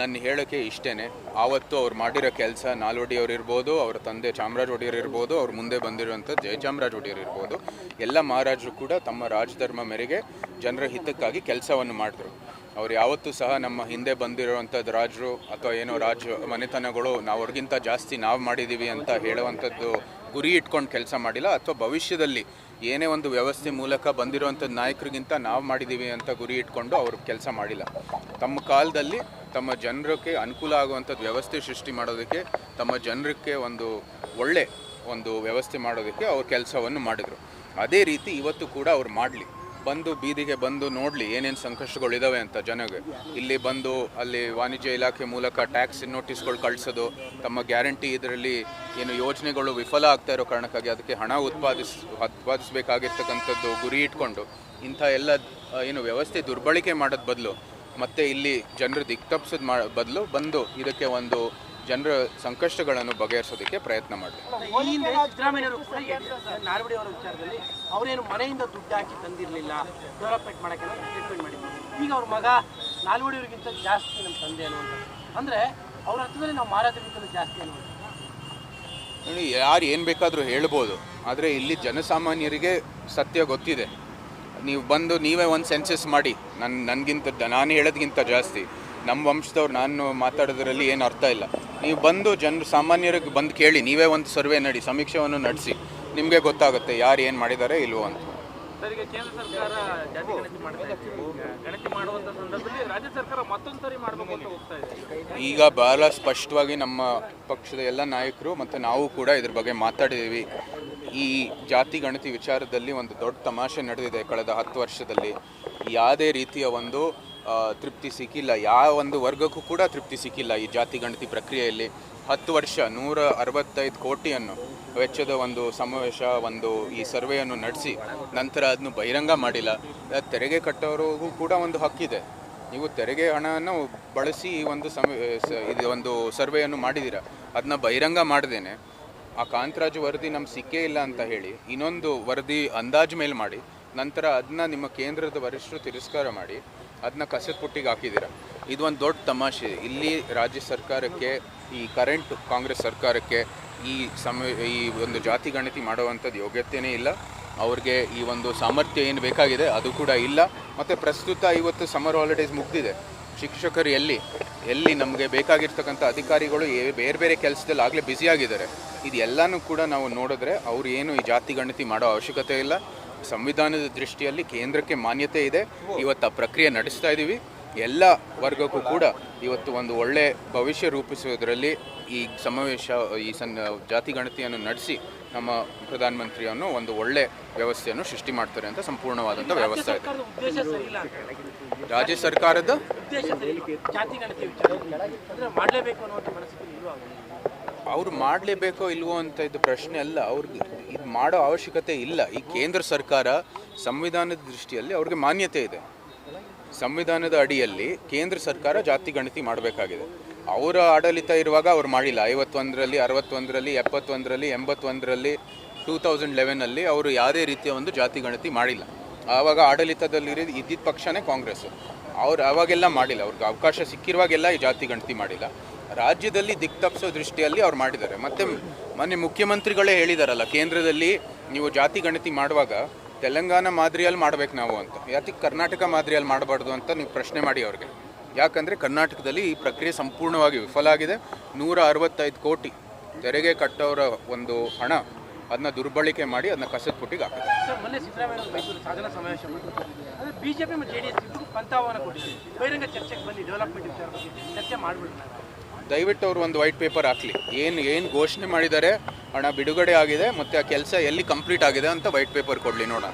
ನನ್ನ ಹೇಳೋಕ್ಕೆ ಇಷ್ಟೇ ಆವತ್ತು ಅವ್ರು ಮಾಡಿರೋ ಕೆಲಸ ನಾಲ್ವಡಿ ಅವ್ರು ಇರ್ಬೋದು, ಅವ್ರ ತಂದೆ ಚಾಮರಾಜ ಒಡೆಯರ್ ಇರ್ಬೋದು, ಅವ್ರ ಮುಂದೆ ಬಂದಿರುವಂಥ ಜಯಚಾಮರಾಜ ಒಡೆಯರ್ ಇರ್ಬೋದು. ಎಲ್ಲ ಮಹಾರಾಜರು ಕೂಡ ತಮ್ಮ ರಾಜಧರ್ಮ ಮೇರೆಗೆ ಜನರ ಹಿತಕ್ಕಾಗಿ ಕೆಲಸವನ್ನು ಮಾಡಿದ್ರು. ಅವ್ರು ಯಾವತ್ತೂ ಸಹ ನಮ್ಮ ಹಿಂದೆ ಬಂದಿರುವಂಥದ್ದು ರಾಜರು ಅಥವಾ ಏನೋ ರಾಜ ಮನೆತನಗಳು ನಾವು ಅವ್ರಿಗಿಂತ ಜಾಸ್ತಿ ನಾವು ಮಾಡಿದ್ದೀವಿ ಅಂತ ಹೇಳುವಂಥದ್ದು ಗುರಿ ಇಟ್ಕೊಂಡು ಕೆಲಸ ಮಾಡಿಲ್ಲ. ಅಥವಾ ಭವಿಷ್ಯದಲ್ಲಿ ಏನೇ ಒಂದು ವ್ಯವಸ್ಥೆ ಮೂಲಕ ಬಂದಿರುವಂಥದ್ದು ನಾಯಕರಿಗಿಂತ ನಾವು ಮಾಡಿದ್ದೀವಿ ಅಂತ ಗುರಿ ಇಟ್ಕೊಂಡು ಅವರು ಕೆಲಸ ಮಾಡಿಲ್ಲ. ತಮ್ಮ ಕಾಲದಲ್ಲಿ ತಮ್ಮ ಜನರಿಗೆ ಅನುಕೂಲ ಆಗುವಂಥದ್ದು ವ್ಯವಸ್ಥೆ ಸೃಷ್ಟಿ ಮಾಡೋದಕ್ಕೆ, ತಮ್ಮ ಜನರಿಗೆ ಒಂದು ಒಳ್ಳೆ ಒಂದು ವ್ಯವಸ್ಥೆ ಮಾಡೋದಕ್ಕೆ ಅವ್ರ ಕೆಲಸವನ್ನು ಮಾಡಿದರು. ಅದೇ ರೀತಿ ಇವತ್ತು ಕೂಡ ಅವ್ರು ಮಾಡಲಿ. ಬಂದು ಬೀದಿಗೆ ಬಂದು ನೋಡಲಿ ಏನೇನು ಸಂಕಷ್ಟಗಳಿದ್ದಾವೆ ಅಂತ ಜನಗೆ. ಇಲ್ಲಿ ಬಂದು ಅಲ್ಲಿ ವಾಣಿಜ್ಯ ಇಲಾಖೆ ಮೂಲಕ ಟ್ಯಾಕ್ಸ್ ನೋಟಿಸ್ಗಳು ಕಳಿಸೋದು, ತಮ್ಮ ಗ್ಯಾರಂಟಿ ಇದರಲ್ಲಿ ಏನು ಯೋಜನೆಗಳು ವಿಫಲ ಆಗ್ತಾ ಇರೋ ಕಾರಣಕ್ಕಾಗಿ ಅದಕ್ಕೆ ಹಣ ಉತ್ಪಾದಿಸ್, ಉತ್ಪಾದಿಸಬೇಕಾಗಿರ್ತಕ್ಕಂಥದ್ದು ಗುರಿ ಇಟ್ಕೊಂಡು ಇಂಥ ಎಲ್ಲ, ಏನು ವ್ಯವಸ್ಥೆ ದುರ್ಬಳಕೆ ಮಾಡೋದ್ ಬದಲು ಮತ್ತೆ ಇಲ್ಲಿ ಜನರು ದಿಕ್ತಪ್ಸದ ಮಾ ಬದಲು ಬಂದು ಇದಕ್ಕೆ ಒಂದು ಜನರ ಸಂಕಷ್ಟಗಳನ್ನು ಬಗೆಹರಿಸೋದಕ್ಕೆ ಪ್ರಯತ್ನ ಮಾಡಿ ಈ ಹಿಂದೆ ಸಿದ್ದರಾಮಯ್ಯವರು ಕೂಡ ನಾರ್ವಡಿ ಅವರ ವಿಚಾರದಲ್ಲಿ ಅವರೇನು ಮನೆಯಿಂದ ದುಡ್ಡು ಹಾಕಿ ತಂದಿರಲಿಲ್ಲ ಡೆವಲಪ್ಮೆಂಟ್ ಮಾಡೋಕ್ಕೆ ಟ್ರೀಟ್ಮೆಂಟ್ ಮಾಡಿದ್ರು. ಈಗ ಅವ್ರ ಮಗ ನಾಲ್ವಡಿಯವರಿಗಿಂತ ಜಾಸ್ತಿ ನಮ್ಮ ತಂದೆ ಅನ್ನುವಂಥ ಅಂದರೆ ಅವ್ರ ಅರ್ಥದಲ್ಲಿ ನಾವು ಮಾರಾಟಕ್ಕಿಂತ ಜಾಸ್ತಿ ಅನ್ನುವಂಥ ನೋಡಿ ಯಾರು ಏನು ಬೇಕಾದರೂ ಹೇಳ್ಬೋದು. ಆದರೆ ಇಲ್ಲಿ ಜನಸಾಮಾನ್ಯರಿಗೆ ಸತ್ಯ ಗೊತ್ತಿದೆ. ನೀವು ಬಂದು ನೀವೇ ಒಂದು ಸೆನ್ಸಸ್ ಮಾಡಿ. ನನ್ನ ನನಗಿಂತ ನಾನು ಹೇಳೋದಕ್ಕಿಂತ ಜಾಸ್ತಿ. ನಮ್ಮ ವಂಶದವ್ರು ನಾನು ಮಾತಾಡೋದ್ರಲ್ಲಿ ಏನು ಅರ್ಥ ಇಲ್ಲ. ನೀವು ಬಂದು ಜನರು ಸಾಮಾನ್ಯರಿಗೆ ಬಂದು ಕೇಳಿ ನೀವೇ ಒಂದು ಸರ್ವೆ ನಡಿ ಸಮೀಕ್ಷೆಯನ್ನು ನಡೆಸಿ. ನಿಮಗೆ ಗೊತ್ತಾಗುತ್ತೆ ಯಾರು ಏನು ಮಾಡಿದ್ದಾರೆ ಇಲ್ವೋ ಅಂತ. ಈಗ ಬಹಳ ಸ್ಪಷ್ಟವಾಗಿ ನಮ್ಮ ಪಕ್ಷದ ಎಲ್ಲ ನಾಯಕರು ಮತ್ತು ನಾವು ಕೂಡ ಇದ್ರ ಬಗ್ಗೆ ಮಾತಾಡಿದ್ದೀವಿ ಈ ಜಾತಿ ಗಣತಿ ವಿಚಾರದಲ್ಲಿ ಒಂದು ದೊಡ್ಡ ತಮಾಷೆ ನಡೆದಿದೆ ಕಳೆದ ಹತ್ತು ವರ್ಷದಲ್ಲಿ. ಯಾವುದೇ ರೀತಿಯ ಒಂದು ತೃಪ್ತಿ ಸಿಕ್ಕಿಲ್ಲ. ಯಾವ ಒಂದು ವರ್ಗಕ್ಕೂ ಕೂಡ ತೃಪ್ತಿ ಸಿಕ್ಕಿಲ್ಲ ಈ ಜಾತಿ ಗಣತಿ ಪ್ರಕ್ರಿಯೆಯಲ್ಲಿ. ಹತ್ತು ವರ್ಷ, ನೂರ ಅರವತ್ತೈದು ಕೋಟಿಯನ್ನು ವೆಚ್ಚದ ಒಂದು ಸಮಾವೇಶ, ಒಂದು ಈ ಸರ್ವೆಯನ್ನು ನಡೆಸಿ ನಂತರ ಅದನ್ನು ಬಹಿರಂಗ ಮಾಡಿಲ್ಲ. ತೆರಿಗೆ ಕಟ್ಟೋರಿಗೂ ಕೂಡ ಒಂದು ಹಕ್ಕಿದೆ. ನೀವು ತೆರಿಗೆ ಹಣವನ್ನು ಬಳಸಿ ಈ ಒಂದು ಸಮ ಇದು ಒಂದು ಸರ್ವೆಯನ್ನು ಮಾಡಿದ್ದೀರಾ? ಅದನ್ನ ಬಹಿರಂಗ ಮಾಡ್ದೇನೆ ಆ ಕಾಂತರಾಜು ವರದಿ ನಮ್ಗೆ ಸಿಕ್ಕೇ ಇಲ್ಲ ಅಂತ ಹೇಳಿ, ಇನ್ನೊಂದು ವರದಿ ಅಂದಾಜು ಮೇಲೆ ಮಾಡಿ, ನಂತರ ಅದನ್ನ ನಿಮ್ಮ ಕೇಂದ್ರದ ವರಿಷ್ಠರು ತಿರಸ್ಕಾರ ಮಾಡಿ ಅದನ್ನ ಕಸದ ಪುಟ್ಟಿಗೆ ಹಾಕಿದ್ದೀರಾ ಇದು ಒಂದು ದೊಡ್ಡ ತಮಾಷೆ. ಇಲ್ಲಿ ರಾಜ್ಯ ಸರ್ಕಾರಕ್ಕೆ, ಈ ಕರೆಂಟ್ ಕಾಂಗ್ರೆಸ್ ಸರ್ಕಾರಕ್ಕೆ ಈ ಸಮ, ಈ ಒಂದು ಜಾತಿ ಗಣತಿ ಮಾಡುವಂಥದ್ದು ಯೋಗ್ಯತೆಯೇ ಇಲ್ಲ. ಅವ್ರಿಗೆ ಈ ಒಂದು ಸಾಮರ್ಥ್ಯ ಏನು ಬೇಕಾಗಿದೆ ಅದು ಕೂಡ ಇಲ್ಲ. ಮತ್ತು ಪ್ರಸ್ತುತ ಇವತ್ತು ಸಮ್ಮರ್ ಹಾಲಿಡೇಸ್ ಮುಗ್ದಿದೆ. ಶಿಕ್ಷಕರು ಎಲ್ಲಿ ಎಲ್ಲಿ ನಮಗೆ ಬೇಕಾಗಿರ್ತಕ್ಕಂಥ ಅಧಿಕಾರಿಗಳು ಬೇರೆ ಬೇರೆ ಕೆಲಸದಲ್ಲಿ ಆಗಲೇ ಬ್ಯುಸಿಯಾಗಿದ್ದಾರೆ. ಇದು ಎಲ್ಲನೂ ಕೂಡ ನಾವು ನೋಡಿದ್ರೆ ಅವ್ರು ಏನು ಈ ಜಾತಿ ಗಣತಿ ಮಾಡೋ ಅವಶ್ಯಕತೆ ಇಲ್ಲ. ಸಂವಿಧಾನದ ದೃಷ್ಟಿಯಲ್ಲಿ ಕೇಂದ್ರಕ್ಕೆ ಮಾನ್ಯತೆ ಇದೆ. ಇವತ್ತು ಆ ಪ್ರಕ್ರಿಯೆ ನಡೆಸ್ತಾ ಇದ್ದೀವಿ ಎಲ್ಲ ವರ್ಗಕ್ಕೂ ಕೂಡ ಇವತ್ತು ಒಂದು ಒಳ್ಳೆ ಭವಿಷ್ಯ ರೂಪಿಸುವುದರಲ್ಲಿ ಈ ಸಮಾವೇಶ, ಈ ಸನ್ ಜಾತಿ ಗಣತಿಯನ್ನು ನಡೆಸಿ ನಮ್ಮ ಪ್ರಧಾನಮಂತ್ರಿಯನ್ನು ಒಂದು ಒಳ್ಳೆ ವ್ಯವಸ್ಥೆಯನ್ನು ಸೃಷ್ಟಿ ಮಾಡ್ತಾರೆ ಅಂತ ಸಂಪೂರ್ಣವಾದಂಥ ವ್ಯವಸ್ಥೆ ಇದೆ. ರಾಜ್ಯ ಸರ್ಕಾರದ? ಅವ್ರು ಮಾಡಲೇಬೇಕೋ ಇಲ್ವೋ ಅಂತ ಇದು ಪ್ರಶ್ನೆ ಅಲ್ಲ. ಅವ್ರಿಗೆ ಇದು ಮಾಡೋ ಅವಶ್ಯಕತೆ ಇಲ್ಲ. ಈ ಕೇಂದ್ರ ಸರ್ಕಾರ ಸಂವಿಧಾನದ ದೃಷ್ಟಿಯಲ್ಲಿ ಅವ್ರಿಗೆ ಮಾನ್ಯತೆ ಇದೆ. ಸಂವಿಧಾನದ ಅಡಿಯಲ್ಲಿ ಕೇಂದ್ರ ಸರ್ಕಾರ ಜಾತಿ ಗಣತಿ ಮಾಡಬೇಕಾಗಿದೆ. ಅವರ ಆಡಳಿತ ಇರುವಾಗ ಅವ್ರು ಮಾಡಿಲ್ಲ. ಐವತ್ತೊಂದರಲ್ಲಿ, ಅರವತ್ತೊಂದರಲ್ಲಿ, ಎಪ್ಪತ್ತೊಂದರಲ್ಲಿ, ಎಂಬತ್ತೊಂದರಲ್ಲಿ, ಟೂ ತೌಸಂಡ್ ಲೆವೆನಲ್ಲಿ ಅವರು ಯಾವುದೇ ರೀತಿಯ ಒಂದು ಜಾತಿ ಗಣತಿ ಮಾಡಿಲ್ಲ. ಆವಾಗ ಆಡಳಿತದಲ್ಲಿ ಇದ್ದಿದ್ದ ಪಕ್ಷನೇ ಕಾಂಗ್ರೆಸ್. ಅವ್ರು ಅವಾಗೆಲ್ಲ ಮಾಡಿಲ್ಲ. ಅವ್ರಿಗೆ ಅವಕಾಶ ಸಿಕ್ಕಿರುವಾಗೆಲ್ಲ ಈ ಜಾತಿ ಗಣತಿ ಮಾಡಿಲ್ಲ. ರಾಜ್ಯದಲ್ಲಿ ದಿಕ್ ತಪ್ಪಿಸೋ ದೃಷ್ಟಿಯಲ್ಲಿ ಅವ್ರು ಮಾಡಿದ್ದಾರೆ. ಮತ್ತು ಮೊನ್ನೆ ಮುಖ್ಯಮಂತ್ರಿಗಳೇ ಹೇಳಿದಾರಲ್ಲ, ಕೇಂದ್ರದಲ್ಲಿ ನೀವು ಜಾತಿ ಗಣತಿ ಮಾಡುವಾಗ ತೆಲಂಗಾಣ ಮಾದರಿಯಲ್ಲಿ ಮಾಡ್ಬೇಕು ನಾವು ಅಂತ. ಯಾತಿ ಕರ್ನಾಟಕ ಮಾದರಿಯಲ್ಲಿ ಮಾಡಬಾರ್ದು ಅಂತ ನೀವು ಪ್ರಶ್ನೆ ಮಾಡಿ ಅವ್ರಿಗೆ. ಯಾಕಂದರೆ ಕರ್ನಾಟಕದಲ್ಲಿ ಈ ಪ್ರಕ್ರಿಯೆ ಸಂಪೂರ್ಣವಾಗಿ ವಿಫಲ ಆಗಿದೆ ನೂರ ಅರವತ್ತೈದು ಕೋಟಿ ತೆರಿಗೆ ಕಟ್ಟೋರ ಒಂದು ಹಣ ಅದನ್ನ ದುರ್ಬಳಕೆ ಮಾಡಿ ಅದನ್ನ ಕಸದ ಪುಟ್ಟಿಗೆ ಹಾಕಿದೆ ದಯವಿಟ್ಟು ಅವರು ಒಂದು ವೈಟ್ ಪೇಪರ್ ಹಾಕಲಿ. ಏನು ಏನು ಘೋಷಣೆ ಮಾಡಿದ್ದಾರೆ? ಹಣ ಬಿಡುಗಡೆ ಆಗಿದೆ ಮತ್ತು ಆ ಕೆಲಸ ಎಲ್ಲಿ ಕಂಪ್ಲೀಟ್ ಆಗಿದೆ ಅಂತ ವೈಟ್ ಪೇಪರ್ ಕೊಡಲಿ ನೋಡೋಣ.